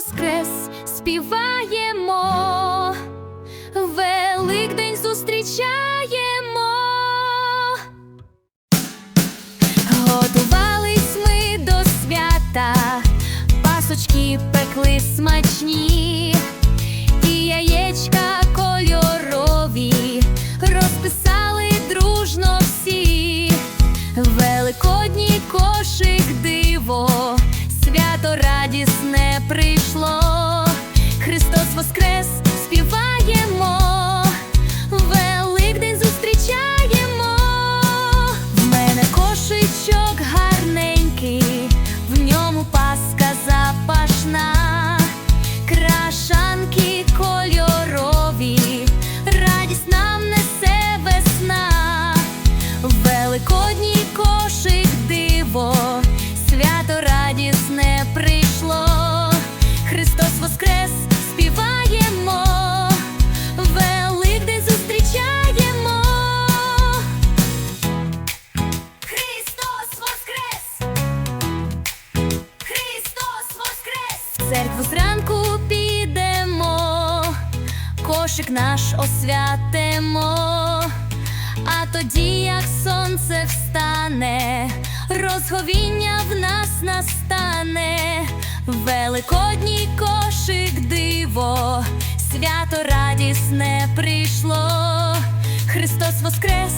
воскрес, співаємо, Великдень зустрічаємо. Готувались ми до свята, пасочки пекли смачні, і яєчка диво, свято радісне прийшло. Христос воскрес, співаємо, Великдень зустрічаємо. Христос воскрес! Христос воскрес! Церкву зранку підемо, кошик наш освятимо, а тоді, як сонце встане, розговіння в нас настане, великодній кошик диво, свято радісне прийшло. Христос воскрес,